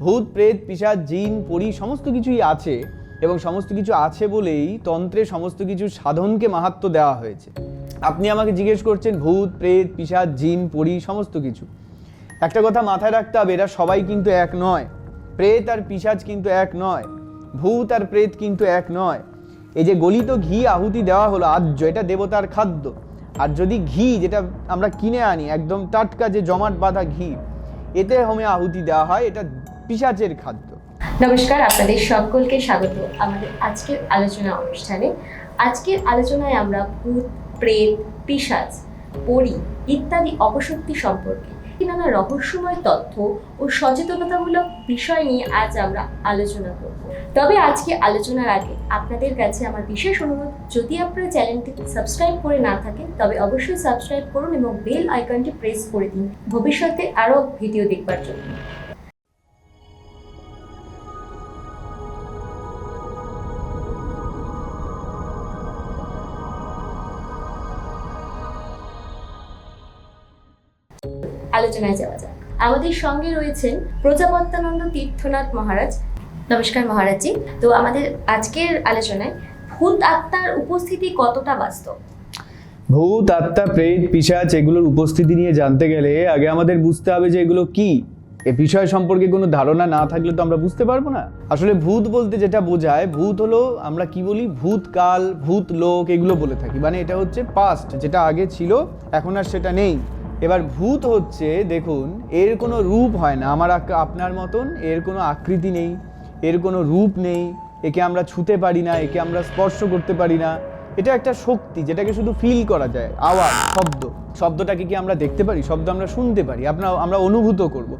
ভূত, প্রেত, পিশাচ, জিন, পরি সমস্ত কিছুই আছে এবং সমস্ত কিছু আছে বলেই তন্ত্রে সমস্ত কিছু সাধনকে মাহাত্ম দেওয়া হয়েছে। আপনি আমাকে জিজ্ঞেস করছেন, ভূত, প্রেত, পিশাচ, জিন, পরি, সমস্ত কিছু। একটা কথা মাথায় রাখতে হবে, এরা সবাই কিন্তু এক নয়। প্রেত আর পিশাচ কিন্তু এক নয়। ভূত আর প্রেত কিন্তু এক নয়। এই যে গলিত ঘি আহুতি দেওয়া হলো আর্য, এটা দেবতার খাদ্য। আর যদি ঘি, যেটা আমরা কিনে আনি, একদম টাটকা যে জমাট বাঁধা ঘি, এতে হোমে আহুতি দেওয়া হয়, এটা পিশাচের খাদ্য। নমস্কার, আপনাদের সকলকে স্বাগত আমাদের আজকের আলোচনা অনুষ্ঠানে। আজকের আলোচনায় আমরা ভূত, প্রেত পিশাচ পরি ইত্যাদি অপশক্তি সম্পর্কে নানা রহস্যময় তথ্য ও সচেতনতামূলক বিষয় নিয়ে আজ আমরা আলোচনা করব। তবে আজকে আলোচনার আগে আপনাদের কাছে আমার বিশেষ অনুরোধ, যদি আপনারা চ্যানেলটি সাবস্ক্রাইব করে না থাকেন, তবে অবশ্যই সাবস্ক্রাইব করুন এবং বেল আইকনটি প্রেস করে দিন। ভবিষ্যতে আরও ভিডিও দেখবার জন্য। আলোচনায় যাওয়া যাক। আমাদের সঙ্গে রয়েছেন প্রজাপত্যানন্দ তীর্থনাথ মহারাজ। নমস্কার মহারাজজি। তো আমাদের আজকের আলোচনায় ভূত আত্মার উপস্থিতি কতটা বাস্তব? ভূত আত্মা, প্রেত পিশাচ এগুলোর উপস্থিতি নিয়ে জানতে গেলে আগে আমাদের বুঝতে হবে যে এগুলো কি। এ বিষয় সম্পর্কে কোনো ধারণা না থাকলে তো আমরা বুঝতে পারব না। আসলে ভূত বলতে যেটা বোঝায়, ভূত হলো আমরা কি বলি? ভূতকাল ভূত লোক এগুলো বলে থাকি। মানে এটা হচ্ছে পাস্ট যেটা আগে ছিল, এখন আর সেটা নেই। এবার ভূত হচ্ছে, দেখুন, এর কোনো রূপ হয় না। আমার আপনার মতন এর কোনো আকৃতি নেই, এর কোনো রূপ নেই, একে আমরা ছুতে পারি না, একে আমরা স্পর্শ করতে পারি না। এটা একটা শক্তি যেটাকে শুধু ফিল করা যায়, আওয়াজ, শব্দ। শব্দটাকে কি আমরা দেখতে পারি? শব্দ আমরা শুনতে পারি আপনার আমরা অনুভূত করব।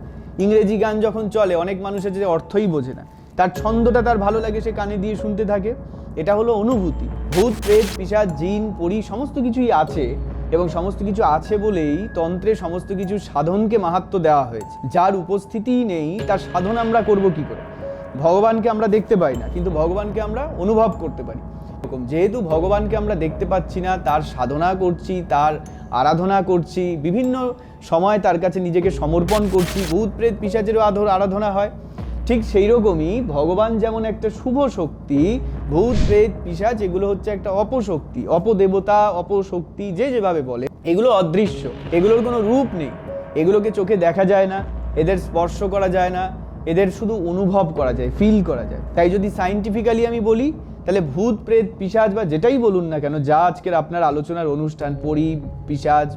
ইংরেজি গান যখন চলে, অনেক মানুষের যে অর্থই বোঝে না। তার ছন্দটা তার ভালো লাগে, সে কানে দিয়ে শুনতে থাকে। এটা হলো অনুভূতি। ভূত, প্রেত, পিশাচ, জিন, পরি, সমস্ত কিছুই আছে। এবং সমস্ত কিছু আছে বলেই তন্ত্রে সমস্ত কিছু সাধনকে মাহাত্ম দেওয়া হয়েছে। যার উপস্থিতিই নেই, তার সাধন আমরা করব কি করে? ভগবানকে আমরা দেখতে পাই না, কিন্তু ভগবানকে আমরা অনুভব করতে পারি। এরকম যেহেতু ভগবানকে আমরা দেখতে পাচ্ছি না, তার সাধনা করছি, তার আরাধনা করছি, বিভিন্ন সময় তার কাছে নিজেকে সমর্পণ করছি। ভূত, প্রেত, পিসাচেরও আধর আরাধনা হয়। ঠিক সেই রকমই ভগবান যেমন একটা শুভ শক্তি, ভূত, প্রেত, পিসাচ, এগুলো হচ্ছে একটা অপশক্তি, অপদেবতা, অপশক্তি, যে যেভাবে বলে, এগুলো অদৃশ্য, এগুলোর কোনো রূপ নেই। এগুলোকে চোখে দেখা যায় না, এদের স্পর্শ করা যায় না, এদের শুধু অনুভব করা যায় ফিল করা যায়। তাই যদি সাইন্টিফিক্যালি আমি বলি, তাহলে ভূত, প্রেত পিসাজ বা যেটাই বলুন না কেন, যা আজকের আপনার আলোচনার অনুষ্ঠান, পরি পিসাজ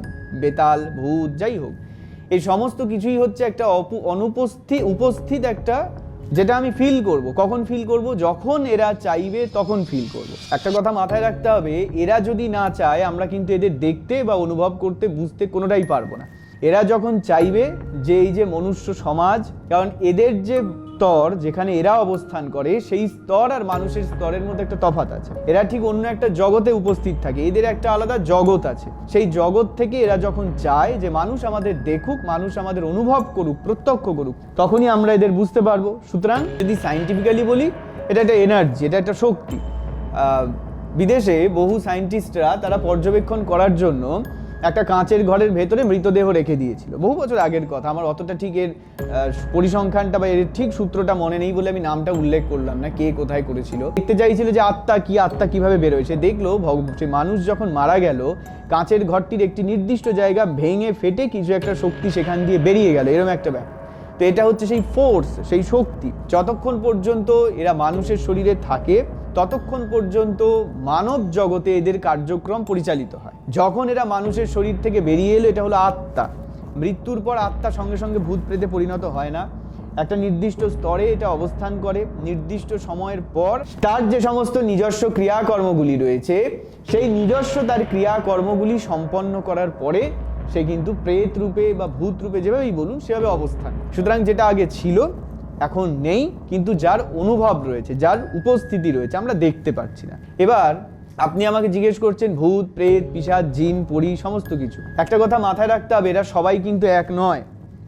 বেতাল, ভূত, যাই হোক, এই সমস্ত কিছুই হচ্ছে একটা অনুপস্থিত উপস্থিত একটা যেটা আমি ফিল করব। কখন ফিল করব? যখন এরা চাইবে, তখন ফিল করব। একটা কথা মাথায় রাখতে হবে, এরা যদি না চায়, আমরা কিন্তু এদের দেখতে বা অনুভব করতে, বুঝতে কোনোটাই পারব না। এরা যখন চাইবে যে এই যে মনুষ্য সমাজ, কারণ এদের যে স্তর যেখানে এরা অবস্থান করে, সেই স্তর আর মানুষের স্তরের মধ্যে একটা তফাত আছে। এরা ঠিক অন্য একটা জগতে উপস্থিত থাকে, এদের একটা আলাদা জগৎ আছে। সেই জগৎ থেকে এরা যখন চায় যে মানুষ আমাদের দেখুক, মানুষ আমাদের অনুভব করুক, প্রত্যক্ষ করুক, তখনই আমরা এদের বুঝতে পারব। সুতরাং যদি সাইন্টিফিক্যালি বলি, এটা একটা এনার্জি এটা একটা শক্তি। বিদেশে বহু সায়েন্টিস্টরা তারা পর্যবেক্ষণ করার জন্য একটা কাঁচের ঘরের ভেতরে মৃতদেহ রেখে দিয়েছিল। বহু বছর আগের কথা, আমার অতটা ঠিক এর পরিসংখ্যানটা বা এর ঠিক সূত্রটা মনে নেই বলে আমি নামটা উল্লেখ করলাম না, কে কোথায় করেছিল। দেখতে চাইছিল যে আত্মা কি, আত্মা কীভাবে বেরোয় সে দেখল সে মানুষ যখন মারা গেল, কাঁচের ঘরটির একটি নির্দিষ্ট জায়গা ভেঙে ফেটে কিছু একটা শক্তি সেখান দিয়ে বেরিয়ে গেল এরকম একটা ব্যাপার। তো এটা হচ্ছে সেই ফোর্স সেই শক্তি। যতক্ষণ পর্যন্ত এরা মানুষের শরীরে থাকে ততক্ষণ পর্যন্ত মানব জগতে এদের কার্যক্রম পরিচালিত হয়। যখন এরা মানুষের শরীর থেকে বেরিয়ে এলো, এটা হলো আত্মা। মৃত্যুর পর আত্মা সঙ্গে সঙ্গে ভূত প্রেতে পরিণত হয় না। একটা নির্দিষ্ট স্তরে এটা অবস্থান করে। নির্দিষ্ট সময়ের পর তার যে সমস্ত নিজস্ব ক্রিয়াকর্মগুলি রয়েছে, সেই নিজস্ব তার ক্রিয়াকর্মগুলি সম্পন্ন করার পরে সে কিন্তু প্রেত রূপে বা ভূত রূপে যেভাবেই বলুন, সেভাবে অবস্থান সুতরাং যেটা আগে ছিল এখন নেই, কিন্তু যার অনুভব রয়েছে, যার উপস্থিতি রয়েছে, আমরা দেখতে পাচ্ছি না। এবার আপনি আমাকে জিজ্ঞেস করছেন, ভূত, প্রেত পিশাচ জিন, পরি, সমস্ত কিছু। একটা কথা মাথায় রাখতে হবে, এরা সবাই কিন্তু এক নয়।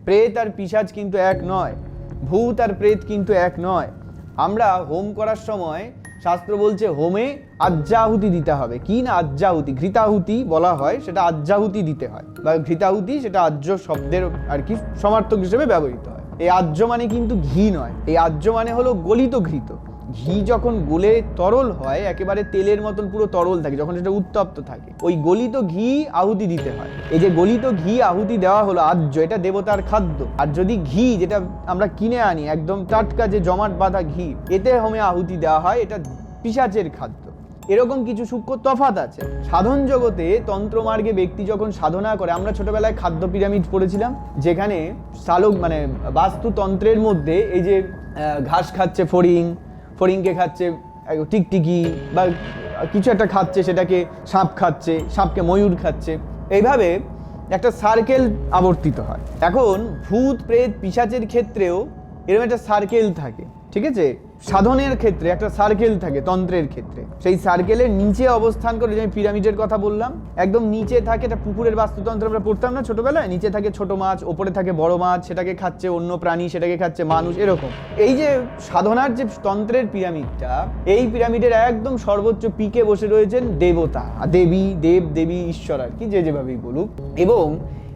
প্রেত আর পিশাচ কিন্তু এক নয়। ভূত আর প্রেত কিন্তু এক নয়। আমরা হোম করার সময় শাস্ত্র বলছে, হোমে আজ্জাহুতি দিতে হবে। কি না আজ্জাহুতি? ঘৃতাহুতি বলা হয়, সেটা আজ্জাহুতি দিতে হয়। বা ঘৃতাহুতি, সেটা আজ্য শব্দের আর কি, সমার্থক হিসেবে ব্যবহৃত হয়। এই আর্য মানে কিন্তু ঘি নয়। এই আর্য মানে হলো গলিত ঘৃত। ঘি যখন গলে তরল হয়, একেবারে তেলের মতন পুরো তরল থাকে, যখন সেটা উত্তপ্ত থাকে। ওই গলিত ঘি আহুতি দিতে হয়। এই যে গলিত ঘি আহুতি দেওয়া হলো আর্য, এটা দেবতার খাদ্য। আর যদি ঘি, যেটা আমরা কিনে আনি, একদম টাটকা যে জমাট বাঁধা ঘি, এতে হোমে আহুতি দেওয়া হয়, এটা পিসাচের খাদ্য। এরকম কিছু সূক্ষ্ম তফাত আছে। সাধন জগতে তন্ত্রমার্গে ব্যক্তি যখন সাধনা করে, আমরা ছোটবেলায় খাদ্য পিরামিড পড়েছিলাম, যেখানে শালক মানে বাস্তুতন্ত্রের মধ্যে এই যে ঘাস খাচ্ছে ফড়িং, ফড়িংকে খাচ্ছে টিকটিকি বা কিছু একটা খাচ্ছে, সেটাকে সাপ খাচ্ছে, সাপকে ময়ূর খাচ্ছে। এইভাবে একটা সার্কেল আবর্তিত হয়। এখন ভূত, প্রেত, পিশাচের ক্ষেত্রেও এরকম একটা সার্কেল থাকে। ঠিক আছে? সাধনের ক্ষেত্রে, একটা সার্কেল থাকে, তন্ত্রের ক্ষেত্রে। সেই সার্কেলের নিচে অবস্থান করে যে আমি পিরামিডের কথা বললাম, একদম নিচে থাকে একটা পুকুরের বাস্তুতন্ত্র আমরা পড়তাম না ছোটবেলায়? নিচে থাকে ছোট মাছ, ওপরে থাকে বড় মাছ, সেটাকে খাচ্ছে অন্য প্রাণী, সেটাকে খাচ্ছে মানুষ, এরকম। এই যে সাধনার যে তন্ত্রের পিরামিডটা এই পিরামিডের একদম সর্বোচ্চ পিকে বসে রয়েছেন দেবতা। দেবী, দেব, দেবী, ঈশ্বর আর কি, যে যেভাবেই বলুক। এবং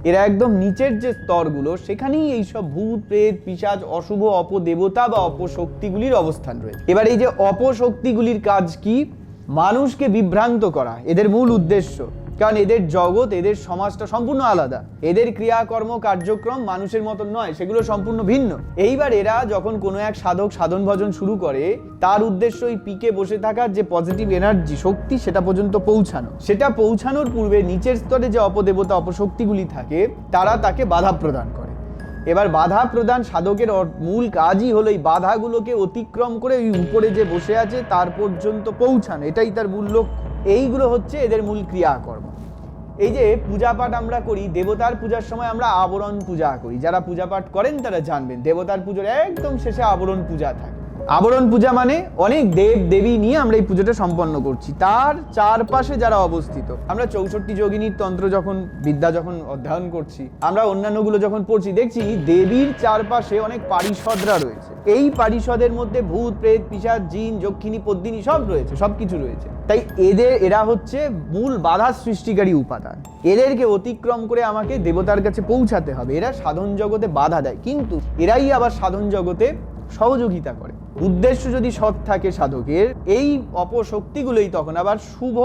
এরা একদম নিচের যে স্তরগুলো, সেখানেই এইসব ভূত, প্রেত পিসাজ অশুভ, অপদেবতা বা অপশক্তিগুলির অবস্থান রয়েছে। এবার এই যে অপশক্তিগুলির কাজ কি? মানুষকে বিভ্রান্ত করা, এদের মূল উদ্দেশ্য। কারণ এদের জগৎ, এদের সমাজটা সম্পূর্ণ আলাদা। এদের ক্রিয়াকর্ম কার্যক্রম মানুষের মতন নয়, সেগুলো সম্পূর্ণ ভিন্ন। এইবার এরা যখন কোনো এক সাধক সাধন ভজন শুরু করে, তার উদ্দেশ্য ওই পিকে বসে থাকার যে পজিটিভ এনার্জি শক্তি, সেটা পর্যন্ত পৌঁছানো। সেটা পৌঁছানোর পূর্বে নিচের স্তরে যে অপদেবতা, অপশক্তিগুলি থাকে, তারা তাকে বাধা প্রদান করে। এবার বাধা প্রদান সাধকের মূল কাজই হলো এই বাধাগুলোকে অতিক্রম করে ওই উপরে যে বসে আছে তার পর্যন্ত পৌঁছান। এটাই তার মূল লক্ষ্য। এইগুলো হচ্ছে এদের মূল ক্রিয়াকর্ম। এই যে পূজা পাঠ আমরা করি, দেবতার পূজার সময় আমরা আবরণ পূজা করি। যারা পূজা পাঠ করেন তারা জানবেন, দেবতার পুজোর একদম শেষে আবরণ পূজা থাকে। আবরণ পূজা মানে অনেক দেব দেবী নিয়ে আমরা এই পুজোটা সম্পন্ন করছি। তার চারপাশে যারা অবস্থিত, আমরা চৌষট্টি যোগিনীর তন্ত্র যখন, বিদ্যা যখন অধ্যয়ন করছি, আমরা অন্যান্যগুলো যখন পড়ছি, দেখছি দেবীর চারপাশে অনেক পারিষদরা রয়েছে। এই পারিষদের মধ্যে ভূত, প্রেত পিসাদ জিন, যক্ষিণী, পদ্মিনী সব রয়েছে সব কিছু রয়েছে। তাই এদের, এরা হচ্ছে মূল বাধা সৃষ্টিকারী উপাদান। এদেরকে অতিক্রম করে আমাকে দেবতার কাছে পৌঁছাতে হবে। এরা সাধন জগতে বাধা দেয়। কিন্তু এরাই আবার সাধন জগতে সহযোগিতা করে। উদ্দেশ্য যদি সৎ থাকে সাধকের, এই অপশক্তিগুলোই তখন আবার শুভ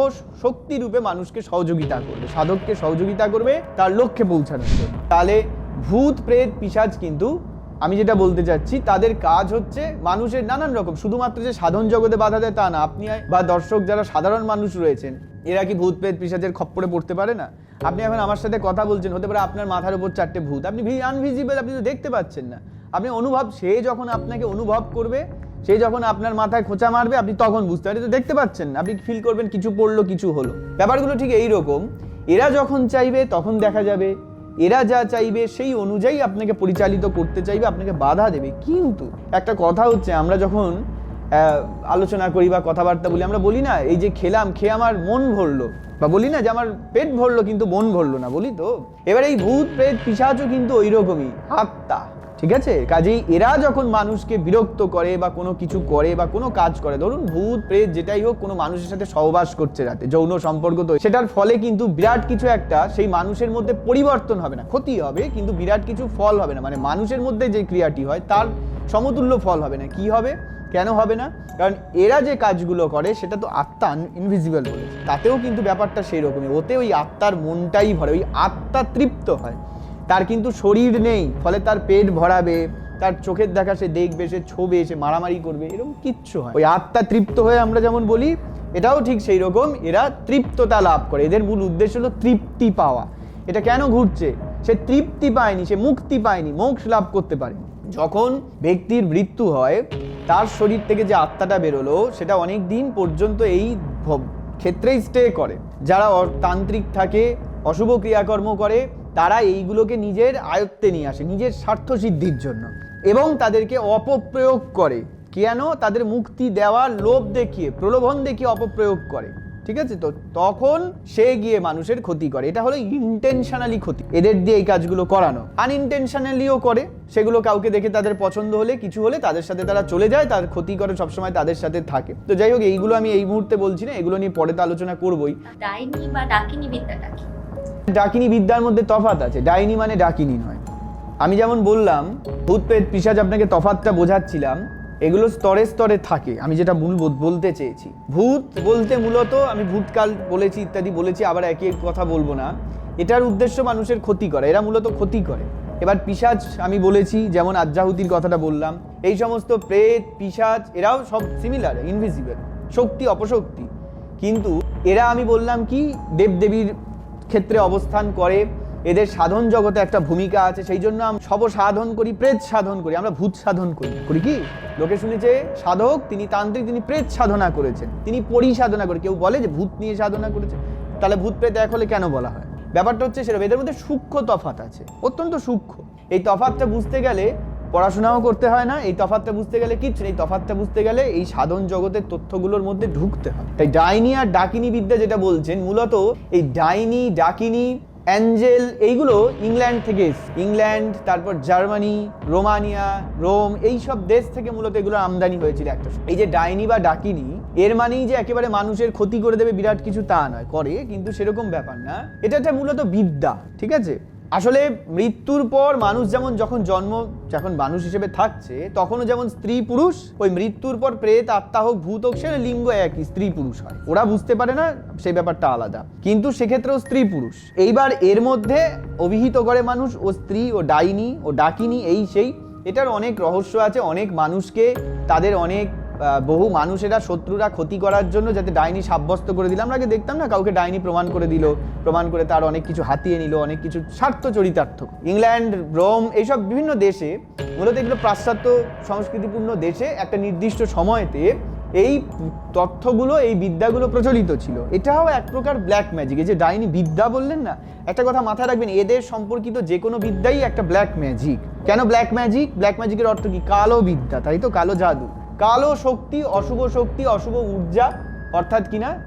শক্তি রূপে মানুষকে সহযোগিতা করবে। সাধককে সহযোগিতা করবে, তার লক্ষ্যে পৌঁছানোর জন্য। তাহলে ভূত, প্রেত পিশাচ কিন্তু, আমি যেটা বলতে চাচ্ছি, তাদের কাজ হচ্ছে মানুষের নানান রকম, শুধুমাত্র যে সাধন জগতে বাধা দেয় তা না, আপনি বা দর্শক যারা সাধারণ মানুষ রয়েছেন, এরা কি ভূত, প্রেত পিশাচের খপ্পরে পড়তে পারে না? আপনি এখন আমার সাথে কথা বলছেন, হতে পারে আপনার মাথার উপর চারটে ভূত, আপনি আনভিজিবল আপনি তো দেখতে পাচ্ছেন না। আপনি অনুভব, সে যখন আপনাকে অনুভব করবে, সে যখন আপনার মাথায় খোঁচা মারবে, আপনি তখন বুঝতে পারবেন। তো দেখতে পাচ্ছেন আপনি ফিল করবেন কিছু পড়ল, কিছু হলো। ব্যাপারগুলো ঠিক এই রকম এরা যখন চাইবে, তখন দেখা যাবে। এরা যা চাইবে, সেই অনুযায়ী আপনাকে পরিচালিত করতে চাইবে, আপনাকে বাধা দেবে। কিন্তু একটা কথা হচ্ছে, আমরা যখন আলোচনা করি বা কথাবার্তা বলি, আমরা বলি না, এই যে খেলাম, খেয়ে আমার মন ভরলো। বা বলি না যে, আমার পেট ভরলো, কিন্তু মন ভরলো না। বলি তো, এবার এই ভূত, প্রেত, পিসাচও কিন্তু ওই রকমই আত্মা। ঠিক আছে? কাজেই এরা যখন মানুষকে বিরক্ত করে বা কোনো কিছু করে বা কোনো কাজ করে, ধরুন ভূত, প্রেত, যেটাই হোক, কোনো মানুষের সাথে সহবাস করছে রাতে, যৌন সম্পর্ক তো, সেটার ফলে কিন্তু বিরাট কিছু একটা সেই মানুষের মধ্যে পরিবর্তন হবে না। ক্ষতি হবে, কিন্তু বিরাট কিছু ফল হবে না। মানে মানুষের মধ্যে যে ক্রিয়াটি হয়, তার সমতুল্য ফল হবে না। কি হবে? কেন হবে না? কারণ এরা যে কাজগুলো করে, সেটা তো আত্মা ইনভিজিবল বলে। তাতেও কিন্তু ব্যাপারটা সেই রকমই ওতে ওই আত্মার মনটাই ভরে, ওই আত্মা তৃপ্ত হয়। তার কিন্তু শরীর নেই, ফলে তার পেট ভরাবে, তার চোখের দেখা সে দেখবে, সে ছোবে, সে মারামারি করবে, এরকম কিচ্ছু হয় ওই আত্মা তৃপ্ত হয়ে আমরা যেমন বলি, এটাও ঠিক সেই রকম এরা তৃপ্ততা লাভ করে। এদের মূল উদ্দেশ্য হলো তৃপ্তি পাওয়া। এটা কেন ঘুরছে সে তৃপ্তি পায়নি, সে মুক্তি পায়নি, মোক্ষ লাভ করতে পারে যখন ব্যক্তির মৃত্যু হয়, তার শরীর থেকে যে আত্মাটা বেরোলো, সেটা অনেক দিন পর্যন্ত এই ক্ষেত্রেই স্টে করে। যারা তান্ত্রিক থাকে, অশুভ ক্রিয়াকর্ম করে তারা এইগুলোকে নিজের আয়ত্তে নিয়ে আসে, নিজের স্বার্থ সিদ্ধির জন্য। এবং তাদেরকে অপপ্রয়োগ করে। কেন? তাদের মুক্তি দেওয়ার লোভ দেখিয়ে, প্রলোভন দেখিয়ে অপপ্রয়োগ করে। ঠিক আছে তো? তখন সে গিয়ে মানুষের ক্ষতি করে। এটা হলো ইন্টেনশনালি ক্ষতি। এদের দিয়ে এই কাজগুলো করানো। আনইনটেনশনালিও করে। সেগুলো কাউকে দেখে তাদের পছন্দ হলে, কিছু হলে তাদের সাথে তারা চলে যায়, তার ক্ষতি করে সবসময় তাদের সাথে থাকে। তো যাই হোক, এইগুলো আমি এই মুহূর্তে বলছি না, এগুলো নিয়ে পরে তো আলোচনা করবোই। ডাইনি বা ডাকিনি বিদ্যাটা কি ডাকিনী বিদ্যার মধ্যে তফাত আছে। ডাইনি মানে ডাকিনী নয়। আমি যেমন বললাম ভূত প্রেত পিসাজ আপনাকে তফাতটা বোঝাচ্ছিলাম, এগুলো স্তরে স্তরে থাকে। আমি যেটা মূল বল- বলতে চেয়েছি। ভূত বলতে মূলত, আমি ভূতকাল বলেছি ইত্যাদি বলেছি, আবার একই কথা বলব না। এটার উদ্দেশ্য মানুষের ক্ষতি করা। এরা মূলত ক্ষতি করে। এবার পিসাজ আমি বলেছি, যেমন আজ্জাহুতির কথাটা বললাম, এই সমস্ত প্রেত, পিসাজ, এরাও সব সিমিলার ইনভিজিবল শক্তি, অপশক্তি। কিন্তু এরা আমি বললাম কি, দেবদেবীর ক্ষেত্রে অবস্থান করে, এদের সাধন জগতে একটা ভূমিকা আছে, সেই জন্য সব সাধন করি, প্রেত সাধন করি, আমরা ভূত সাধন করি। করি কি? লোকে শুনেছে, সাধক, তিনি তান্ত্রিক, তিনি প্রেত সাধনা করেছেন, তিনি পরি সাধনা করে কেউ বলে যে ভূত নিয়ে সাধনা করেছে, তাহলে ভূত প্রেত এক হলে কেন বলা হয়? ব্যাপারটা হচ্ছে সেরকম, এদের মধ্যে সূক্ষ্ম তফাত আছে, অত্যন্ত সূক্ষ্ম। এই তফাতটা বুঝতে গেলে পড়াশোনাও করতে হয় না, এই তফাতটা বুঝতে গেলে কিচ্ছু এই তফাতটা বুঝতে গেলে এই সাধন জগতের তথ্যগুলোর মধ্যে ঢুকতে হয়। তাই ডাইনি আর ডাকিনি বিদ্যা যেটা বলছেন, মূলত এই ডাইনি, ডাকিনি, অ্যাঞ্জেল এইগুলো ইংল্যান্ড থেকে। ইংল্যান্ড, তারপর জার্মানি, রোমানিয়া, রোম এই সব দেশ থেকে মূলত এগুলো আমদানি হয়েছিল একটা এই যে ডাইনি বা ডাকিনি, এর মানেই যে একেবারে মানুষের ক্ষতি করে দেবে বিরাট কিছু তা নয়, করে, কিন্তু সেরকম ব্যাপার না। এটা একটা মূলত বিদ্যা, ঠিক আছে? আসলে মৃত্যুর পর মানুষ যেমন যখন জন্ম, যখন মানুষ হিসেবে থাকছে, তখনও যেমন স্ত্রী পুরুষ, ওই মৃত্যুর পর প্রেত, আত্মা হোক, ভূত হোক সে লিঙ্গ একই, স্ত্রী পুরুষ হয়। ওরা বুঝতে পারে না সেই ব্যাপারটা আলাদা। কিন্তু সেক্ষেত্রেও স্ত্রী পুরুষ। এইবার এর মধ্যে অভিহিত করে মানুষ, ও স্ত্রী, ও ডাইনি, ও ডাকিনি, এই সেই, এটার অনেক রহস্য আছে, অনেক মানুষকে তাদের অনেক বহু মানুষেরা শত্রুরা ক্ষতি করার জন্য যাতে ডাইনি সাব্যস্ত করে দিল। আমরা আগে দেখতাম না, কাউকে ডাইনি প্রমাণ করে দিল, প্রমাণ করে তার অনেক কিছু হাতিয়ে নিল, অনেক কিছু স্বার্থ চরিতার্থ। ইংল্যান্ড, রোম এইসব বিভিন্ন দেশে মূলত এগুলো পাশ্চাত্য সংস্কৃতিপূর্ণ দেশে একটা নির্দিষ্ট সময়তে এই তথ্যগুলো, এই বিদ্যাগুলো প্রচলিত ছিল। এটাও এক প্রকার ব্ল্যাক ম্যাজিক এই যে ডাইনি বিদ্যা বললেন না, একটা কথা মাথায় রাখবেন, এদের সম্পর্কিত যে কোনো বিদ্যাই একটা ব্ল্যাক ম্যাজিক কেন ব্ল্যাক ম্যাজিক ব্ল্যাক ম্যাজিকের অর্থ কি? কালো বিদ্যা, তাই তো? কালো জাদু। কালো শক্তি, অশুভ শক্তি, অশুভ ঊর্জা, অর্থাৎ কিনা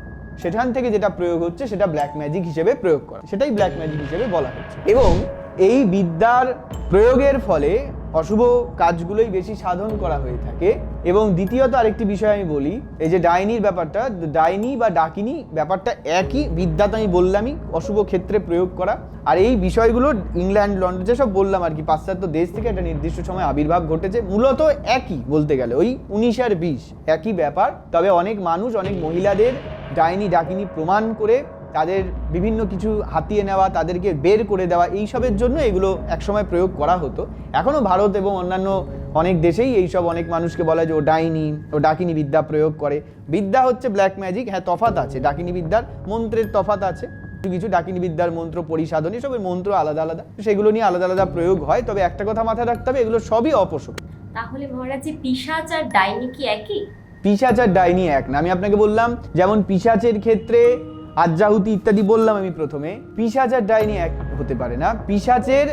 সেখান থেকে যেটা প্রয়োগ হচ্ছে, সেটা ব্ল্যাক ম্যাজিক হিসেবে প্রয়োগ করা। সেটাই ব্ল্যাক ম্যাজিক হিসেবে বলা হচ্ছে। এবং এই বিদ্যার প্রয়োগের ফলে অশুভ কাজগুলোই বেশি সাধন করা হয়ে থাকে। এবং দ্বিতীয়ত আরেকটি বিষয় আমি বলি, এই যে ডাইনির ব্যাপারটা, ডাইনি বা ডাকিনি ব্যাপারটা একই বিদ্যা আমি বললামই, অশুভ ক্ষেত্রে প্রয়োগ করা। আর এই বিষয়গুলো ইংল্যান্ড, লন্ডন যেসব বললাম আর কি, পাশ্চাত্য দেশ থেকে একটা নির্দিষ্ট সময় আবির্ভাব ঘটেছে, মূলত একই বলতে গেলে। ওই উনিশ আর বিশ, একই ব্যাপার। তবে অনেক মানুষ, অনেক মহিলাদের ডাইনি ডাকিনি প্রমাণ করে তাদের বিভিন্ন কিছু হাতিয়ে নেওয়া তাদেরকে বের করে দেওয়া এইসবের জন্য এগুলো একসময় প্রয়োগ করা হতো। এখনও ভারত এবং অন্যান্য অনেক দেশেই এইসব অনেক মানুষকে বলা হয় যে ও ডাইনি ও ডাকিনি বিদ্যা প্রয়োগ করে। বিদ্যা হচ্ছে ব্ল্যাক ম্যাজিক হ্যাঁ তফাত আছে। ডাকিনি বিদ্যার মন্ত্রের তফাত আছে। কিছু কিছু ডাকিনি বিদ্যার মন্ত্র পরিসাধন এসবের মন্ত্র আলাদা আলাদা। সেগুলো নিয়ে আলাদা আলাদা প্রয়োগ হয় তবে একটা কথা মাথায় রাখতে হবে এগুলো সবই অপশক তাহলে মহারাজ যে পিসাচ আর ডাইনি কি একই? পিসাচ আর ডাইনি এক না। আমি আপনাকে বললাম যেমন পিসাচের ক্ষেত্রে আজ্জাহুতি ইত্যাদি বললাম আমি প্রথমে। পিসাচ আর ডাইনি এক হতে পারে না। পিসাচের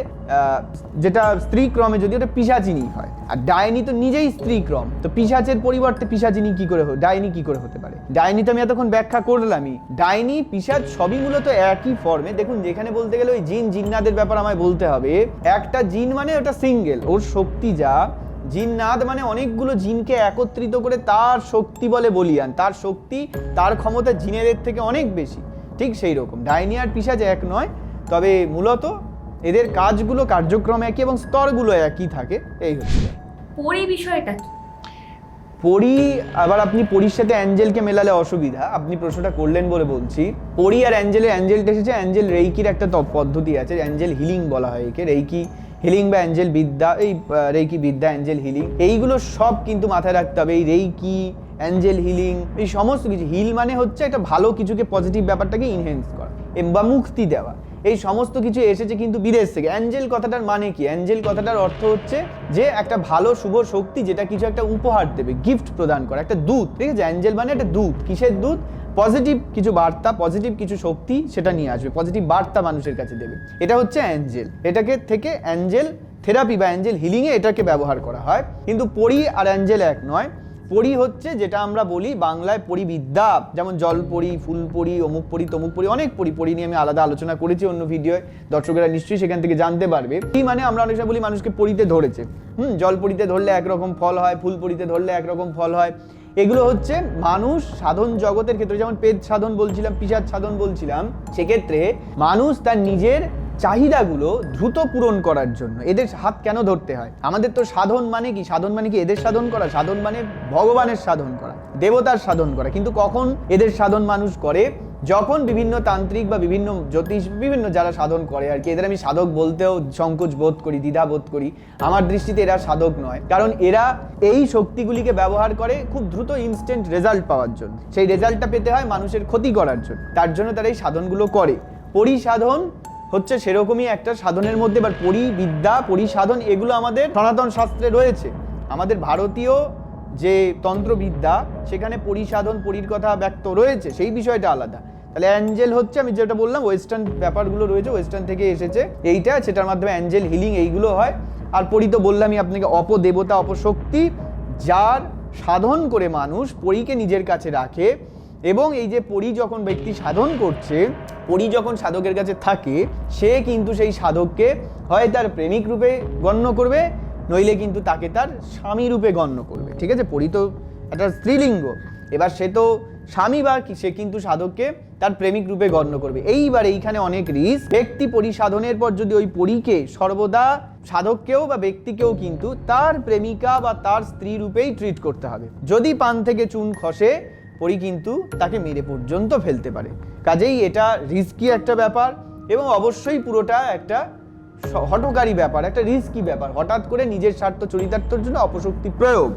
যেটা স্ত্রী ক্রমে যদি ওটা পিসাচিনি হয়। আর ডাইনি তো নিজেই স্ত্রী ক্রম। তো পিসাচের পরিবর্তে পিসাচিনি কি করে ডাইনি কি করে হতে পারে? ডাইনি তো আমি এতক্ষণ ব্যাখ্যা করলামই। ডাইনি পিসাচ সবই মূলত একই ফর্মে দেখুন, যেখানে বলতে গেলে ওই জিন জিন্নাদের ব্যাপার আমায় বলতে হবে। একটা জিন মানে ওটা সিঙ্গেল ওর শক্তি যা জিন্নাত মানে অনেকগুলো জিনকে একত্রিত করে তার শক্তি বলে বলিয়ান। তার শক্তি তার ক্ষমতা জিনেদের থেকে অনেক বেশি। ঠিক সেই রকম। ডাইনি আর পিসাজ এক নয়। তবে মূলত এদের কাজগুলো কার্যক্রম একই এবং স্তরগুলো একই থাকে। এই হচ্ছে। পরি বিষয়টা কি? পরি আবার আপনি পরির সাথে অ্যাঞ্জেলকে মেলালে অসুবিধা। আপনি প্রশ্নটা করলেন বলে বলছি। পরি আর অ্যাঞ্জেলের অ্যাঞ্জেলটা এসেছে। অ্যাঞ্জেল রেইকির একটা পদ্ধতি আছে। অ্যাঞ্জেল হিলিং বলা হয় একে। রেইকি হিলিং বা অ্যাঞ্জেল বিদ্যা, এই রেকি বিদ্যা, অ্যাঞ্জেল হিলিং, এইগুলো সব কিন্তু মাথায় রাখতে হবে। এই রেইকি, অ্যাঞ্জেল হিলিং, এই সমস্ত কিছু। হিল মানে হচ্ছে একটা ভালো কিছুকে পজিটিভ ব্যাপারটাকে ইনহেন্স করা বা মুক্তি দেওয়া। এই সমস্ত কিছু এসেছে কিন্তু বিদেশ থেকে। অ্যাঞ্জেল কথাটার মানে কি? অ্যাঞ্জেল কথাটার অর্থ হচ্ছে যে একটা ভালো, শুভ শক্তি যেটা কিছু একটা উপহার দেবে গিফট প্রদান করা, একটা দূত। ঠিক আছে? অ্যাঞ্জেল মানে একটা দূত। কিসের দূত? পজিটিভ কিছু বার্তা, পজিটিভ কিছু শক্তি সেটা নিয়ে আসবে, পজিটিভ বার্তা মানুষের কাছে দেবে। এটা হচ্ছে অ্যাঞ্জেল। এটাকে থেকে অ্যাঞ্জেল থেরাপি বা অ্যাঞ্জেল হিলিংয়ে এটাকে ব্যবহার করা হয়। কিন্তু পরি আর অ্যাঞ্জেল এক নয়। পরি হচ্ছে যেটা আমরা বলি বাংলায় পরিবিদ্যা। যেমন জল পরি, ফুল পরি, অমুক পরি, তমুক পরি, অনেক পরি। পরি নিয়ে আমি আলাদা আলোচনা করেছি অন্য ভিডিওয়। দর্শকেরা নিশ্চয়ই সেখান থেকে জানতে পারবে। কি মানে আমরা অনেক সময় বলি মানুষকে পরিতে ধরেছে। হুম, জল পরিতে ধরলে একরকম ফল হয়, ফুল পরিতে ধরলে একরকম ফল হয়। এগুলো হচ্ছে মানুষ সাধন জগতের ক্ষেত্রে, যেমন পেদ সাধন বলছিলাম পিসাদ সাধন বলছিলাম, সেক্ষেত্রে মানুষ তার নিজের চাহিদাগুলো দ্রুত পূরণ করার জন্য। এদের হাত কেন ধরতে হয়? আমাদের তো সাধন মানে কি? সাধন মানে কি? এদের সাধন করা। সাধন মানে ভগবানের সাধন করা, দেবতার সাধন করা। কিন্তু কখন এদের সাধন মানুষ করে? যখন বিভিন্ন তান্ত্রিক বা বিভিন্ন জ্যোতিষ, বিভিন্ন যারা সাধন করে আর কি, এদের আমি সাধক বলতেও সংকোচ বোধ করি, দ্বিধা বোধ করি। আমার দৃষ্টিতে এরা সাধক নয়। কারণ এরা এই শক্তিগুলিকে ব্যবহার করে খুব দ্রুত ইনস্ট্যান্ট রেজাল্ট পাওয়ার জন্য। সেই রেজাল্টটা পেতে হয় মানুষের ক্ষতি করার জন্য। তার জন্য তারা এই সাধনগুলো করে। পরিসাধন হচ্ছে সেরকমই একটা সাধনের মধ্যে, এবার পরিবিদ্যা, পরিসাধন এগুলো আমাদের সনাতন শাস্ত্রে রয়েছে। আমাদের ভারতীয় যে তন্ত্রবিদ্যা, সেখানে পরিসাধন, পরির কথা ব্যক্ত রয়েছে, সেই বিষয়টা আলাদা। তাহলে অ্যাঞ্জেল হচ্ছে, আমি যেটা বললাম, ওয়েস্টার্ন ব্যাপারগুলো রয়েছে, ওয়েস্টার্ন থেকে এসেছে। এইটা, সেটার মাধ্যমে অ্যাঞ্জেল হিলিং এইগুলো হয়। আর পরি তো বললামই আপনাকে, অপদেবতা, অপশক্তি, যার সাধন করে মানুষ পরীকে নিজের কাছে রাখে। এবং এই যে পরি যখন ব্যক্তি সাধন করছে, পরি যখন সাধকের কাছে থাকে, সে কিন্তু সেই সাধককে হয় তার প্রেমিক রূপে গণ্য করবে, নইলে কিন্তু তাকে তার স্বামী রূপে গণ্য করবে। ঠিক আছে? পরি তো একটা স্ত্রীলিঙ্গ। এবার সে তো স্বামী বা সে কিন্তু সাধককে তার প্রেমিক রূপে গণ্য করবে। এইবার এইখানে অনেক রিস্ক ব্যক্তি পরিসাধনের পর যদি ওই পরীকে সর্বদা সাধককেও বা ব্যক্তিকেও কিন্তু তার প্রেমিকা বা তার স্ত্রী রূপেই ট্রিট করতে হবে। যদি পান থেকে চুন খসে, পরি কিন্তু তাকে মেরে পর্যন্ত ফেলতে পারে। কাজেই এটা রিস্কি একটা ব্যাপার এবং অবশ্যই পুরোটা একটা হঠকারী ব্যাপার, একটা রিস্কি ব্যাপার। হঠাৎ করে নিজের স্বার্থ চরিতার্থর জন্য অপশক্তি প্রয়োগ।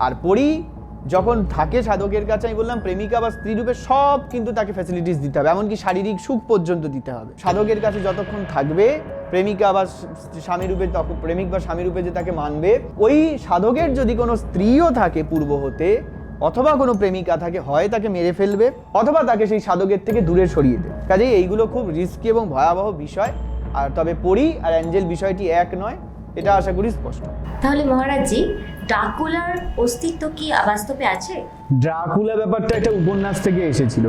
আর পরি যখন থাকে সাধকের কাছে, আমি বললাম, প্রেমিকা বা স্ত্রী রূপে সব কিন্তু তাকে ফ্যাসিলিটিস দিতে হবে। এমনকি শারীরিক সুখ পর্যন্ত দিতে হবে। সাধকের কাছে যতক্ষণ থাকবে, প্রেমিকা বা স- স্বামী রূপে তখন প্রেমিক বা স্বামী রূপে যে তাকে মানবে, ওই সাধকের যদি কোনো স্ত্রীও থাকে পূর্ব হতে, অথবা কোনো প্রেমিকা থাকে, হয় তাকে মেরে ফেলবে, অথবা তাকে সেই সাধকের থেকে দূরে সরিয়ে দেবে। কাজেই এইগুলো খুব রিস্কি এবং ভয়াবহ বিষয়। আর তবে পড়ি আর অ্যাঞ্জেল বিষয়টি এক নয়। এটা আশা করি স্পষ্ট। তাহলে মহারাজজি ডাকুলার অস্তিত্ব কি বাস্তবে আছে? ড্রাকুলা ব্যাপারটা একটা উপন্যাস থেকে এসেছিল।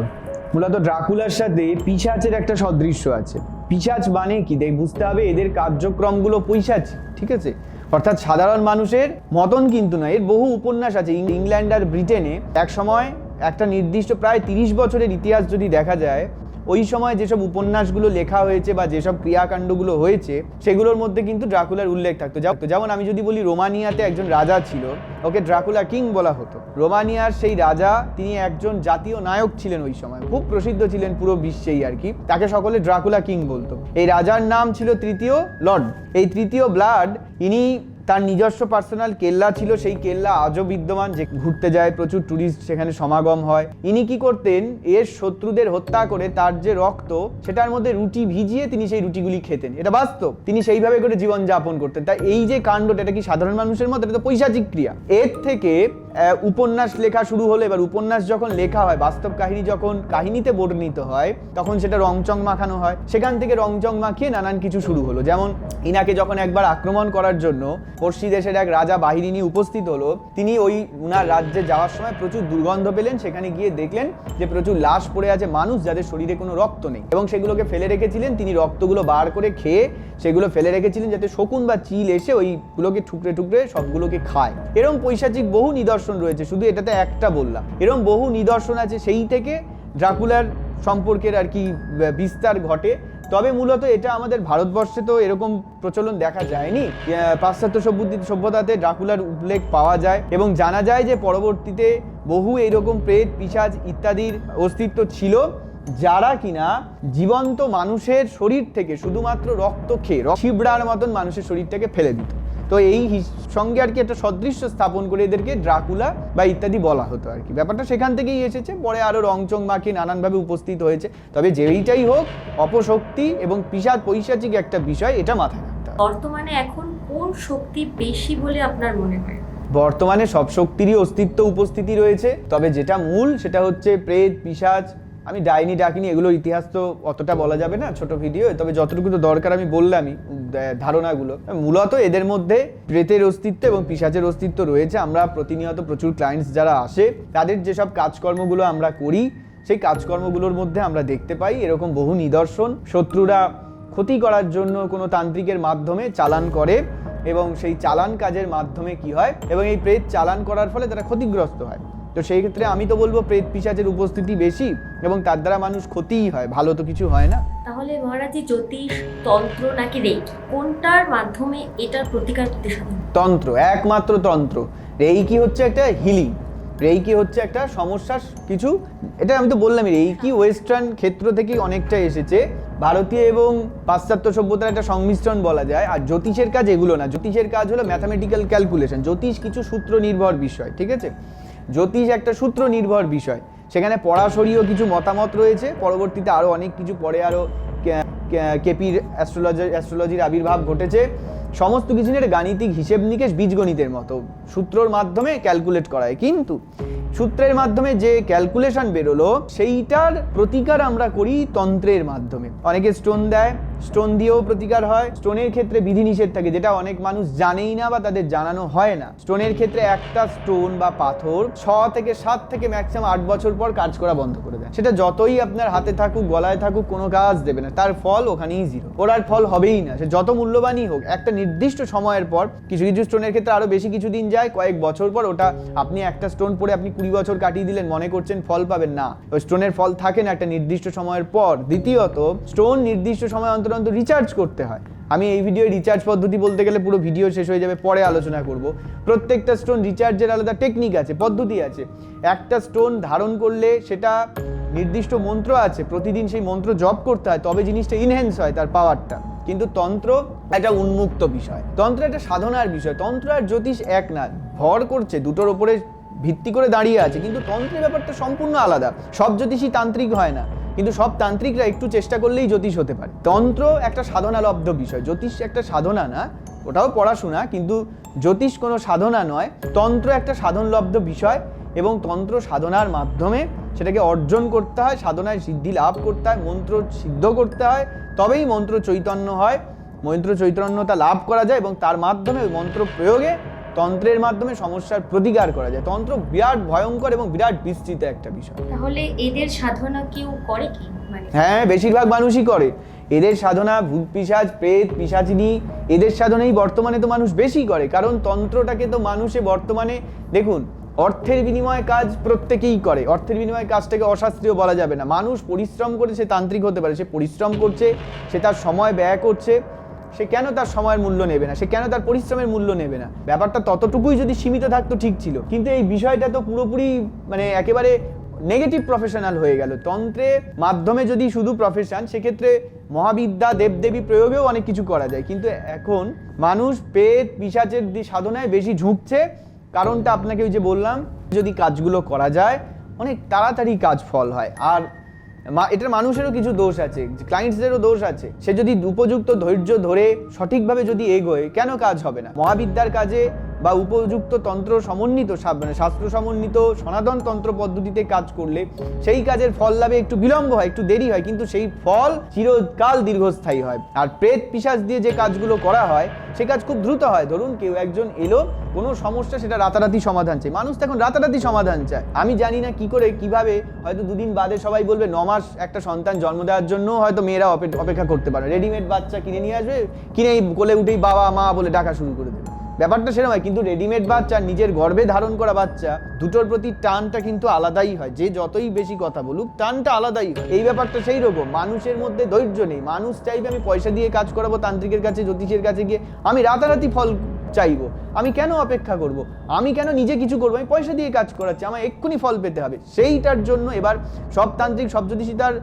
মূলত ড্রাকুলার সাথে পিশাচের একটা সদৃশ্য আছে। পিশাচ মানে কি? দেখ বুঝতে হবে এদের কার্যক্রমগুলো পৈশাচ ঠিক আছে? অর্থাৎ সাধারণ মানুষের মতন কিন্তু নয় এর বহু উপন্যাস আছে। ইংল্যান্ড আর ব্রিটেনে এক সময় একটা নির্দিষ্ট প্রায় তিরিশ বছরের ইতিহাস যদি দেখা যায় ওই সময় যেসব উপন্যাসগুলো লেখা হয়েছে বা যেসব ক্রিয়াকাণ্ডগুলো হয়েছে, সেগুলোর মধ্যে কিন্তু ড্রাকুলার উল্লেখ থাকতো। যেমন- আমি যদি বলি রোমানিয়াতে একজন রাজা ছিল, ওকে ড্রাকুলা কিং বলা হতো। রোমানিয়ার সেই রাজা, তিনি একজন জাতীয় নায়ক ছিলেন ওই সময়। খুব প্রসিদ্ধ ছিলেন পুরো বিশ্বেই আর কি। তাকে সকলে ড্রাকুলা কিং বলতো। এই রাজার নাম ছিল তৃতীয় লর্ড। এই তৃতীয় ব্লাড ইনি তার নিজস্ব পার্সোনাল কেল্লা ছিল, সেই কেল্লা আজও বিদ্যমান, যে ঘুরতে যায়, প্রচুর ট্যুরিস্ট সেখানে সমাগম হয়। ইনি কি করতেন, এর শত্রুদের হত্যা করে তার যে রক্ত, সেটার মধ্যে রুটি ভিজিয়ে তিনি সেই রুটিগুলি খেতেন। এটা বাস্তব। তিনি সেইভাবে করে জীবন যাপন করতেন। তাই এই যে কাণ্ডটা, এটা কি সাধারণ মানুষের মতো? এটা তো পৈশাচিক ক্রিয়া। এর থেকে উপন্যাস লেখা শুরু হলো, এবার উপন্যাস যখন লেখা হয়, বাস্তব কাহিনী যখন কাহিনীতে বর্ণিত হয়, তখন সেটা রংচং মাখানো হয়। সেখান থেকে রংচং মাখিয়ে নানান কিছু শুরু হলো। যেমন, ইনাকে যখন একবার আক্রমণ করার জন্য পড়শি দেশের এক রাজা বাহিনী নিয়ে উপস্থিত হলো। তিনি ওই উনার রাজ্যে যাওয়ার সময় প্রচুর দুর্গন্ধ পেলেন। সেখানে গিয়ে দেখলেন যে প্রচুর লাশ পড়ে আছে মানুষ যাদের শরীরে কোনো রক্ত নেই। এবং সেগুলোকে ফেলে রেখেছিলেন। তিনি রক্তগুলো বার করে খেয়ে সেগুলো ফেলে রেখেছিলেন যাতে শকুন বা চিল এসে ওইগুলোকে ঠুকরে ঠুকরে সবগুলোকে খায়। এরম পৈশাচিক বহু নিদর্শন রয়েছে। শুধু এটাতে একটা বললাম। এরম বহু নিদর্শন আছে সেই থেকে ড্রাকুলার সম্পর্কের আর কি বিস্তার ঘটে। তবে মূলত এটা আমাদের ভারতবর্ষে তো এরকম প্রচলন দেখা যায়নি। পাশ্চাত্য সভ্যতি সভ্যতাতে ড্রাকুলার উল্লেখ পাওয়া যায় এবং জানা যায় যে পরবর্তীতে বহু এইরকম প্রেত, পিসাজ ইত্যাদির অস্তিত্ব ছিল, যারা কিনা জীবন্ত মানুষের শরীর থেকে শুধুমাত্র রক্ত খেয়ে শিবড়ার মতন মানুষের শরীরটাকে ফেলে দিত। তো এই সঙ্গে আর কি একটা সদৃশ্য স্থাপন করে এদেরকে ড্রাকুলা বা ইত্যাদি বলা হতো আর কি। ব্যাপারটা সেখান থেকেই এসেছে পরে আরও রংচং মাখিয়ে নানানভাবে উপস্থিত হয়েছে। তবে যেইটাই হোক অপশক্তি এবং পিসাদ পৈশাচিক একটা বিষয় এটা মাথায় রাখতে হবে। বর্তমানে এখন কোন শক্তি বেশি বলে আপনার মনে হয়? বর্তমানে সব শক্তিরই অস্তিত্ব উপস্থিতি রয়েছে তবে যেটা মূল সেটা হচ্ছে প্রেত পিশাচ আমি ডাইনি ডাকিনি এগুলোর ইতিহাস তো অতটা বলা যাবে না, ছোট ভিডিও, তবে যতটুকু তো দরকার আমি বললামই ধারণাগুলো। মূলত এদের মধ্যে প্রেতের অস্তিত্ব এবং পিশাচের অস্তিত্ব রয়েছে, আমরা প্রতিনিয়ত প্রচুর ক্লায়েন্টস যারা আসে, তাদের যেসব কাজকর্মগুলো আমরা করি, সেই কাজকর্মগুলোর মধ্যে আমরা দেখতে পাই, এরকম বহু নিদর্শন, শত্রুরা ক্ষতি করার জন্য কোনো তান্ত্রিকের মাধ্যমে চালান করে, এবং সেই চালান কাজের মাধ্যমে কি হয়, এবং এই প্রেত চালান করার ফলে তারা ক্ষতিগ্রস্ত হয়। তো সেই ক্ষেত্রে আমি তো বলব প্রেত পিসাচের উপস্থিতি বেশি এবং তার দ্বারা মানুষ ক্ষতিই হয় ভালো তো কিছু হয় না। তাহলে মহারাজি জ্যোতিষ তন্ত্র নাকি রেকি? কোনটার মাধ্যমে এটার প্রতিকার করতে তন্ত্র একমাত্র তন্ত্র। রেইকি হচ্ছে একটা হিলিং রেইকি হচ্ছে একটা সমস্যার কিছু এটা আমি তো বললামই রেইকি ওয়েস্টার্ন ক্ষেত্র থেকে অনেকটা এসেছে। ভারতীয় এবং পাশ্চাত্য সভ্যতার একটা সংমিশ্রণ বলা যায় আর জ্যোতিষের কাজ এগুলো না। জ্যোতিষের কাজ হলো ম্যাথামেটিক্যাল ক্যালকুলেশন জ্যোতিষ কিছু সূত্র নির্ভর বিষয় ঠিক আছে? জ্যোতিষ একটা সূত্র নির্ভর বিষয়। সেখানে পরাশরীয় কিছু মতামত রয়েছে। পরবর্তীতে আরও অনেক কিছু পরে আরও কেপির অ্যাস্ট্রোলজি অ্যাস্ট্রোলজির আবির্ভাব ঘটেছে। সমস্ত কিছু নিয়ে গাণিতিক হিসেব নিকেশ বীজগণিতের মতো। সূত্রর মাধ্যমে ক্যালকুলেট করা হয়। কিন্তু সূত্রের মাধ্যমে যে ক্যালকুলেশন বেরোলো, সেইটার প্রতিকার আমরা করি তন্ত্রের মাধ্যমে। অনেকে স্টোন দেয় স্টোন দিয়েও প্রতিকার হয়, স্টোনের ক্ষেত্রে বিধিনিষেধ থাকে, যেটা অনেক মানুষ জানেই না বা তাদের জানানো হয় না। স্টোনের ক্ষেত্রে একটা স্টোন বা পাথর ছ থেকে সাত থেকে ম্যাক্সিমাম আট বছর পর কাজ করা বন্ধ করে দেয়। সেটা যতই আপনার হাতে থাকুক, গলায় থাকুক, কোনো কাজ দেবে না। তার ফল ওখানেই জিরো ওর আর ফল হবেই না। সে যত মূল্যবানই হোক, একটা নির্দিষ্ট সময়ের পর, কিছু কিছু স্টোনের ক্ষেত্রে আরও বেশি কিছু দিন যায়, কয়েক বছর পর ওটা আপনি একটা স্টোন পরে আপনি কুড়ি বছর কাটিয়ে দিলেন, মনে করছেন ফল পাবেন, না। ওই স্টোনের ফল থাকে না একটা নির্দিষ্ট সময়ের পর। দ্বিতীয়ত, স্টোন নির্দিষ্ট সময় অন্তর অন্তর রিচার্জ করতে হয়। আমি এই ভিডিও রিচার্জ পদ্ধতি বলতে গেলে পুরো ভিডিও শেষ হয়ে যাবে, পরে আলোচনা করব। প্রত্যেকটা স্টোন রিচার্জের আলাদা টেকনিক আছে, পদ্ধতি আছে। একটা স্টোন ধারণ করলে সেটা নির্দিষ্ট মন্ত্র আছে, প্রতিদিন সেই মন্ত্র জপ করতে হয়, তবে জিনিসটা ইনহ্যান্স হয় তার পাওয়ারটা কিন্তু তন্ত্র একটা উন্মুক্ত বিষয়। তন্ত্র একটা সাধনার বিষয়। তন্ত্র আর জ্যোতিষ এক না, ভর করছে, দুটোর ওপরে ভিত্তি করে দাঁড়িয়ে আছে, কিন্তু তন্ত্রের ব্যাপারটা সম্পূর্ণ আলাদা। সব জ্যোতিষী তান্ত্রিক হয় না, কিন্তু সব তান্ত্রিকরা একটু চেষ্টা করলেই জ্যোতিষ হতে পারে। তন্ত্র একটা সাধনালব্ধ বিষয়, জ্যোতিষ একটা সাধনা না, ওটাও পড়াশোনা, কিন্তু জ্যোতিষ কোনো সাধনা নয়, তন্ত্র একটা সাধনলব্ধ বিষয়, এবং তন্ত্র সাধনার মাধ্যমে সেটাকে অর্জন করতে হয়, সাধনায় সিদ্ধি লাভ করতে হয়, মন্ত্র সিদ্ধ করতে হয়, তবেই মন্ত্র চৈতন্য হয়। মন্ত্র চৈতন্যতা লাভ করা যায়, এবং তার মাধ্যমে ওই মন্ত্র প্রয়োগে তন্ত্রের মাধ্যমে সমস্যার প্রতিকার করা যায়। তন্ত্র বিরাট ভয়ঙ্কর এবং বিরাট বিস্তৃত একটা বিষয়। তাহলে এদের সাধনা কেউ করে কি? মানে হ্যাঁ বেশিরভাগ মানুষই করে। এদের সাধনা ভূত পিসাজ প্রেত পিসাচিনী এদের সাধনাই বর্তমানে তো মানুষ বেশি করে। কারণ তন্ত্রটাকে তো মানুষে বর্তমানে দেখুন অর্থের বিনিময়ে কাজ প্রত্যেকেই করে। অর্থের বিনিময়ে কাজটাকে অশাস্ত্রীয় বলা যাবে না। মানুষ পরিশ্রম করে সে তান্ত্রিক হতে পারে। সে পরিশ্রম করছে সে তার সময় ব্যয় করছে সে কেন তার সময়ের মূল্য নেবে না? সে কেন তার পরিশ্রমের মূল্য নেবে না? ব্যাপারটা ততটুকুই যদি সীমিত থাকতো ঠিক ছিল। কিন্তু এই বিষয়টা তো পুরোপুরি মানে একেবারে নেগেটিভ প্রফেশনাল হয়ে গেল। তন্ত্রের মাধ্যমে যদি শুধু প্রফেশন সেক্ষেত্রে মহাবিদ্যা, দেবদেবী প্রয়োগেও অনেক কিছু করা যায়। কিন্তু এখন মানুষ পেট, পিসাচের সাধনায় বেশি ঝুঁকছে। কারণটা আপনাকে ওই যে বললাম, যদি কাজগুলো করা যায়, অনেক তাড়াতাড়ি কাজ ফল হয়। আর এটার মানুষেরও কিছু দোষ আছে ক্লায়েন্টসদেরও দোষ আছে। সে যদি উপযুক্ত ধৈর্য ধরে সঠিকভাবে যদি এগোয়, কেন কাজ হবে না? মহাবিদ্যার কাজে বা উপযুক্ত তন্ত্র সমন্বিত মানে শাস্ত্র সমন্বিত সনাতন তন্ত্র পদ্ধতিতে কাজ করলে সেই কাজের ফল লাভে একটু বিলম্ব হয়, একটু দেরি হয়, কিন্তু সেই ফল চিরকাল দীর্ঘস্থায়ী হয়। আর প্রেত পিসাজ দিয়ে যে কাজগুলো করা হয়, সে কাজ খুব দ্রুত হয়। ধরুন কেউ একজন এলো, কোনো সমস্যা, সেটা রাতারাতি সমাধান চাই মানুষ তো এখন রাতারাতি সমাধান চায়। আমি জানি না কি করে, কীভাবে, হয়তো দুদিন বাদে সবাই বলবে, ন মাস একটা সন্তান জন্ম দেওয়ার জন্য হয়তো মেয়েরা অপেক্ষা করতে পারে রেডিমেড বাচ্চা কিনে নিয়ে আসবে, কিনে এই কোলে উঠেই বাবা মা বলে ডাকা শুরু করে দেবে। ব্যাপারটা সেরকম হয় কিন্তু রেডিমেড বাচ্চা, নিজের গর্ভে ধারণ করা বাচ্চা, দুটোর প্রতি টানটা কিন্তু আলাদাই হয়। যে যতই বেশি কথা বলুক, টানটা আলাদাই হয়। এই ব্যাপারটা সেই রকম, মানুষের মধ্যে ধৈর্য নেই। মানুষ চাইবে আমি পয়সা দিয়ে কাজ করাবো, তান্ত্রিকের কাছে, জ্যোতিষের কাছে গিয়ে আমি রাতারাতি ফল চাইব। আমি কেন অপেক্ষা করব? আমি কেন নিজে কিছু করব? আমি পয়সা দিয়ে কাজ করাচ্ছি আমার এক্ষুনি ফল পেতে হবে। সেইটার জন্য এবার সব তান্ত্রিক, সব জ্যোতিষী তার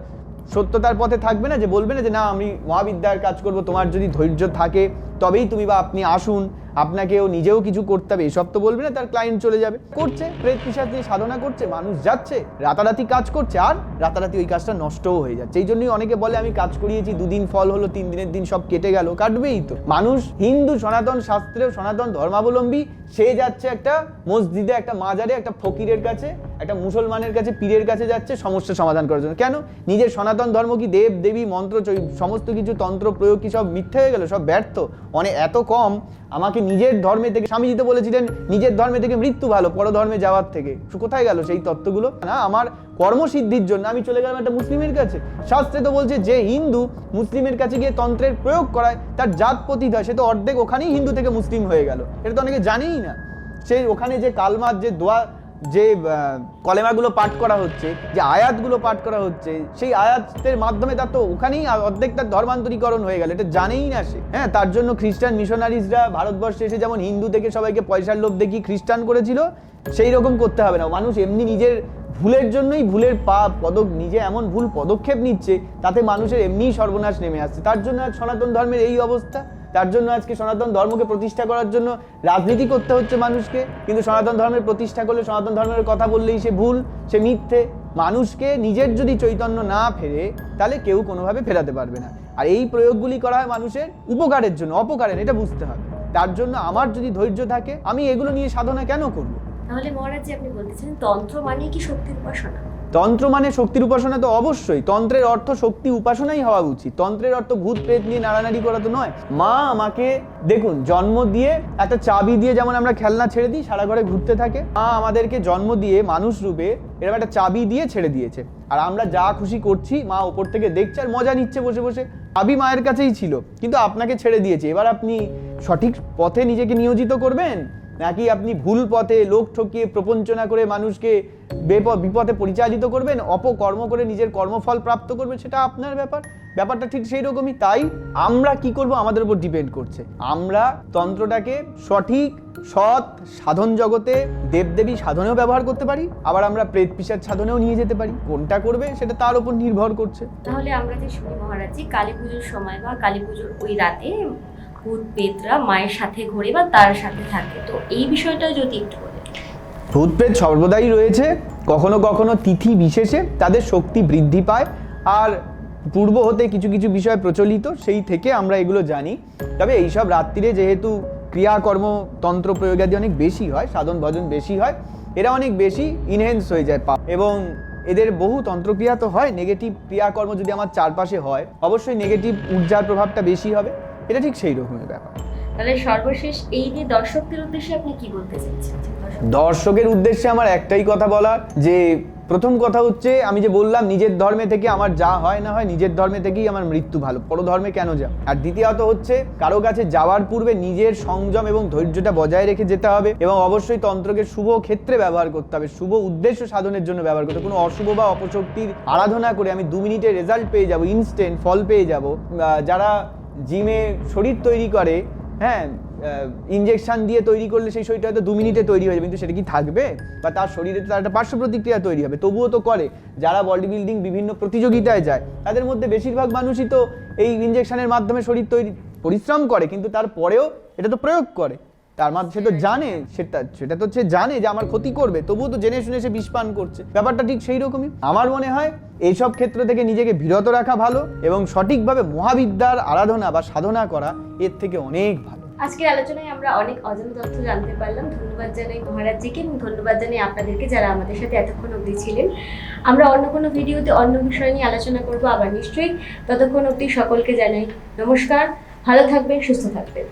সত্যতার পথে থাকবে না যে, বলবে না যে, না, আমি মহাবিদ্যার কাজ করব, তোমার যদি ধৈর্য থাকে তবেই তুমি বা আপনি আসুন, আপনাকেও নিজেও কিছু করতে হবে, এসব তো বলবে না, তার ক্লায়েন্ট চলে যাবে। করছে, প্রেত পিসাচ দিয়ে সাধনা করছে, মানুষ যাচ্ছে, রাতারাতি কাজ করছে, আর রাতারাতি ওই কাজটা নষ্টও হয়ে যাচ্ছে। এই জন্যই অনেকে বলে, আমি কাজ করিয়েছি, দুদিন ফল হলো, তিন দিনের দিন সব কেটে গেল, কাটবেই তো। মানুষ, হিন্দু, সনাতন শাস্ত্রের সনাতন ধর্মাবলম্বী, সে যাচ্ছে একটা মসজিদে, একটা মাজারে, একটা ফকিরের কাছে, একটা মুসলমানের কাছে, পীরের কাছে যাচ্ছে, সমস্যা সমাধান করার জন্য। কেন? নিজের সনাতন ধর্ম কি দেব, দেবী, মন্ত্র সমস্ত কিছু, তন্ত্র, প্রয়োগ কি সব মিথ্যে হয়ে গেল, সব ব্যর্থ? অনেক এত কম, আমাকে নিজের ধর্মে থেকে স্বামীজি তো বলেছিলেন, নিজের ধর্মে থেকে মৃত্যু ভালো, পরধর্মে যাওয়ার থেকে। কোথায় গেল সেই তত্ত্বগুলো? না, আমার কর্মসিদ্ধির জন্য, আমি চলে গেলাম একটা মুসলিমের কাছে। শাস্ত্রে তো বলছে যে হিন্দু মুসলিমের কাছে গিয়ে তন্ত্রের প্রয়োগ করায়, তার জাত পতিত হয়, সে তো অর্ধেক ওখানেই হিন্দু থেকে মুসলিম হয়ে গেল। এটা তো অনেকে জানেই না। সেই ওখানে যে কালমার যে দোয়া যে কলেমাগুলো পাঠ করা হচ্ছে, যে আয়াতগুলো পাঠ করা হচ্ছে, সেই আয়াতের মাধ্যমে তার তো ওখানেই অর্ধেক তার ধর্মান্তরীকরণ হয়ে গেল, এটা জানেই না সে। হ্যাঁ তার জন্য খ্রিস্টান মিশনারিজরা ভারতবর্ষে এসে যেমন হিন্দু থেকে সবাইকে পয়সার লোভ দেখিয়ে খ্রিস্টান করেছিল সেই রকম করতে হবে না। মানুষ এমনি নিজের ভুলের জন্যই ভুলের পা পদক নিজে এমন ভুল পদক্ষেপ নিচ্ছে, তাতে মানুষের এমনিই সর্বনাশ নেমে আসছে। তার জন্য সনাতন ধর্মের এই অবস্থা। তার জন্য আজকে সনাতন ধর্মকে প্রতিষ্ঠা করার জন্য রাজনীতি করতে হচ্ছে মানুষকে, কিন্তু সনাতন ধর্মের প্রতিষ্ঠা করলে সনাতন ধর্মের কথা বললেই সে ভুল, সে মিথ্যে। মানুষকে নিজের যদি চৈতন্য না ফেরে, তাহলে কেউ কোনোভাবে ফেরাতে পারবে না। আর এই প্রয়োগগুলি করা হয় মানুষের উপকারের জন্য, অপকারের, এটা বুঝতে হবে। তার জন্য আমার যদি ধৈর্য থাকে, আমি এগুলো নিয়ে সাধনা কেন করব? তাহলে মহারাজ আপনি বলতেছেন তন্ত্র মানে কি শক্তির উপাসনা। তন্ত্র মানে শক্তির উপাসনা তো অবশ্যই। তন্ত্রের অর্থ শক্তি উপাসনাই হওয়া উচিত। তন্ত্রের অর্থ ভূত, প্রেত নিয়ে নাড়ানাড়ি করা তো নয়। মা আমাকে, দেখুন, জন্ম দিয়ে একটা চাবি দিয়ে যেমন আমরা খেলনা ছেড়ে দিই, সারা ঘরে ঘুরতে থাকে, মা আমাদেরকে জন্ম দিয়ে মানুষ রূপে এরকম একটা চাবি দিয়ে ছেড়ে দিয়েছে। আর আমরা যা খুশি করছি, মা ওপর থেকে দেখছে আর মজা নিচ্ছে বসে বসে। চাবি মায়ের কাছেই ছিল, কিন্তু আপনাকে ছেড়ে দিয়েছে। এবার আপনি সঠিক পথে নিজেকে নিয়োজিত করবেন? নাকি আপনি ভুল পথে লোক ঠকিয়ে প্রপঞ্চনা করে মানুষকে বেপ- বিপথে পরিচালিত করবেন, অপকর্ম করে নিজের কর্মফল প্রাপ্ত করবেন, সেটা আপনার ব্যাপার। ব্যাপারটা ঠিক সেই রকমই, তাই আমরা কি করব আমাদের উপর ডিপেন্ড করছে। আমরা তন্ত্রটাকে সঠিক, সৎ সাধন জগতে দেবদেবী সাধনেও ব্যবহার করতে পারি, আবার আমরা প্রেত পিসার সাধনেও নিয়ে যেতে পারি। কোনটা করবে সেটা তার উপর নির্ভর করছে। তাহলে আমরা যে শুনি মহারাজ কালী পুজোর সময় বা কালী পুজোর ওই রাতে ভূত পেতরা মায়ের সাথে ঘোরে বা তার সাথে থাকে। তো এই বিষয়টা যদি একটু বলেন। ভূত প্রেত সর্বদাই রয়েছে, কখনো কখনো তিথি বিশেষে তাদের শক্তি বৃদ্ধি পায়, আর পূর্ব হতে কিছু কিছু বিষয় প্রচলিত, সেই থেকে আমরা এগুলো জানি। তবে এইসব রাত্রিরে যেহেতু ক্রিয়াকর্ম তন্ত্র প্রয়োগাদি অনেক বেশি হয়, সাধন ভজন বেশি হয়, এরা অনেক বেশি ইনহেন্স হয়ে যায় পা- এবং এদের বহু তন্ত্রক্রিয়া তো হয় নেগেটিভ ক্রিয়াকর্ম যদি আমার চারপাশে হয়, অবশ্যই নেগেটিভ ঊর্জার প্রভাবটা বেশি হবে। এটা ঠিক সেই রকমের ব্যাপার। তাহলে সর্বশেষ এই নিয়ে দর্শকদের উদ্দেশ্যে আপনি কি বলতে চাইছেন? দর্শক- দর্শকের উদ্দেশ্যে আমার একটাই কথা বলার যে প্রথম কথা হচ্ছে আমি যে বললাম নিজের ধর্মে থেকে আমার যা হয় না হয় নিজের ধর্মে থেকেই আমার মৃত্যু ভালো। পর ধর্মে কেন যা আর দ্বিতীয়ত হচ্ছে কারও কাছে যাওয়ার পূর্বে নিজের সংযম এবং ধৈর্যটা বজায় রেখে যেতে হবে এবং অবশ্যই তন্ত্রকে শুভ ক্ষেত্রে ব্যবহার করতে হবে শুভ উদ্দেশ্য সাধনের জন্য ব্যবহার করতে হবে। কোনো অশুভ বা অপশক্তির আরাধনা করে আমি দু মিনিটে রেজাল্ট পেয়ে যাব ইনস্ট্যান্ট ফল পেয়ে যাব। যারা জিমে শরীর তৈরি করে হ্যাঁ ইঞ্জেকশান দিয়ে তৈরি করলে সেই শরীরটা হয়তো দু মিনিটে তৈরি হয়ে যাবে, কিন্তু সেটা কি থাকবে? বা তার শরীরে তার একটা পার্শ্ব প্রতিক্রিয়া তৈরি হবে। তবুও তো করে। যারা বডি বিল্ডিং বিভিন্ন প্রতিযোগিতায় যায়, তাদের মধ্যে বেশিরভাগ মানুষই তো এই ইঞ্জেকশানের মাধ্যমে শরীর তৈরি, পরিশ্রম করে, কিন্তু তারপরেও এটা তো প্রয়োগ করে। তার মাধ্যমে সে তো জানে সেটা সেটা তো সে জানে যে আমার ক্ষতি করবে তবুও তো জেনে শুনে সে বিষপান করছে। ব্যাপারটা ঠিক সেই রকমই আমার মনে হয় এইসব ক্ষেত্র থেকে নিজেকে বিরত রাখা ভালো এবং সঠিকভাবে মহাবিদ্যার আরাধনা বা সাধনা করা এর থেকে অনেক ভালো। আজকের আলোচনায় আমরা অনেক অজানা তথ্য জানতে পারলাম। ধন্যবাদ জানাই মহারাজজিকে এবং ধন্যবাদ জানাই আপনাদেরকে যারা আমাদের সাথে এতক্ষণ অবধি ছিলেন। আমরা অন্য কোনো ভিডিওতে অন্য বিষয় নিয়ে আলোচনা করব আবার নিশ্চয়ই। ততক্ষণ অবধি সকলকে জানাই নমস্কার। ভালো থাকবেন সুস্থ থাকবেন।